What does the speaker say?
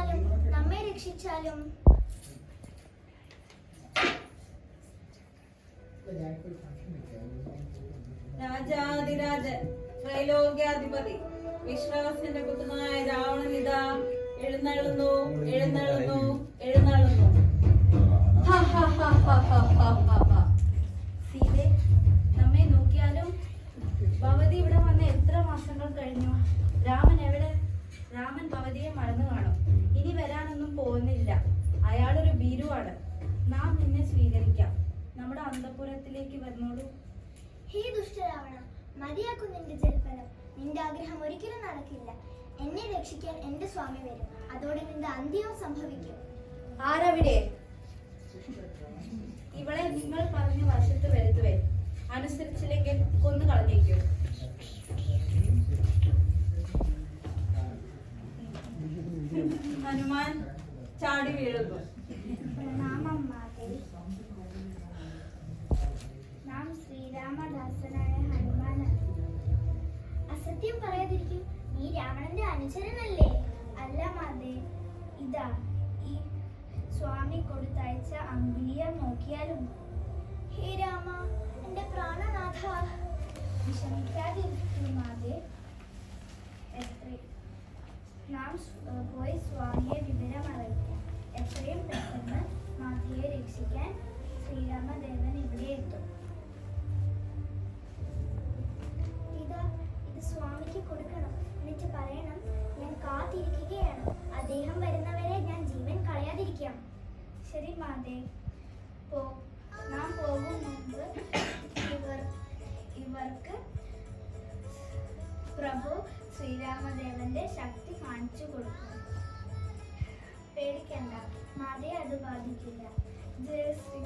രക്ഷിച്ചാലും രാജാതിരാജൻ ത്രൈലോക്യാധിപതി വിശ്വാസിന്റെ പുത്രനായ രാവണൻ ഇതാ എഴുന്നള്ളുന്നു എഴുന്നള്ളുന്നു എഴുന്നള്ളുന്നു. സീതെ നമ്മെ നോക്കിയാലും ഭവതി ഇവിടെ വന്ന എത്ര മാസങ്ങൾ കഴിഞ്ഞു? രാമൻ ഭവതിയെ മറന്നു കാണും. ഇനി വരാനൊന്നും പോകുന്നില്ല. അയാളൊരു ഭീരുവാണ്. നാം നിന്നെ സ്വീകരിക്കാം. നമ്മുടെ അന്തപുരത്തിലേക്ക് വന്നോളൂ ഹേ ദുഷ്ടരാവണ മതിയാക്കും നിന്റെ ജൽപ്പനം നിന്റെ ആഗ്രഹം ഒരിക്കലും നടക്കില്ല. എന്നെ രക്ഷിക്കാൻ എന്റെ സ്വാമി വരും. അതോടെ നിന്റെ അന്ത്യവും സംഭവിക്കും. ആരവിടെ? ഹനുമാൻ ചാടി വീഴുന്നു. നാം ശ്രീരാമദാസനായ ഹനുമാനാണ്. അസത്യം പറയാതിരിക്കും നീ രാവണന്റെ അനുചരനല്ലേ? അല്ല മാതേ ഇതാ ഈ സ്വാമി കൊടുത്തയച്ച അമ്പിളിയെ നോക്കിയാലും. ഹേ രാമ എന്റെ പ്രാണനാഥ. വിഷമിക്കാതിരിക്കും മാതേ. നാം പോയി സ്വാമിയെ വിവരം അറിയിക്കാം എത്രയും പെട്ടെന്ന് മാതയെ രക്ഷിക്കാൻ ശ്രീരാമദേവൻ ഇവിടെ എത്തും. ഇതാ ഇത് സ്വാമിക്ക് കൊടുക്കണം. എന്നിട്ട് പറയണം ഞാൻ കാത്തിരിക്കുകയാണ്. അദ്ദേഹം വരുന്നവരെ ഞാൻ ജീവൻ കളയാതിരിക്കാം. ശരി മാതേ. പോ നാം പോകും മുമ്പ് ശ്രീരാമദേവന്റെ ശക്തി കാണിച്ചു കൊടുക്കും പേടിക്കണ്ട മതി അത് ബാധിക്കില്ല. ജയ ശ്രീ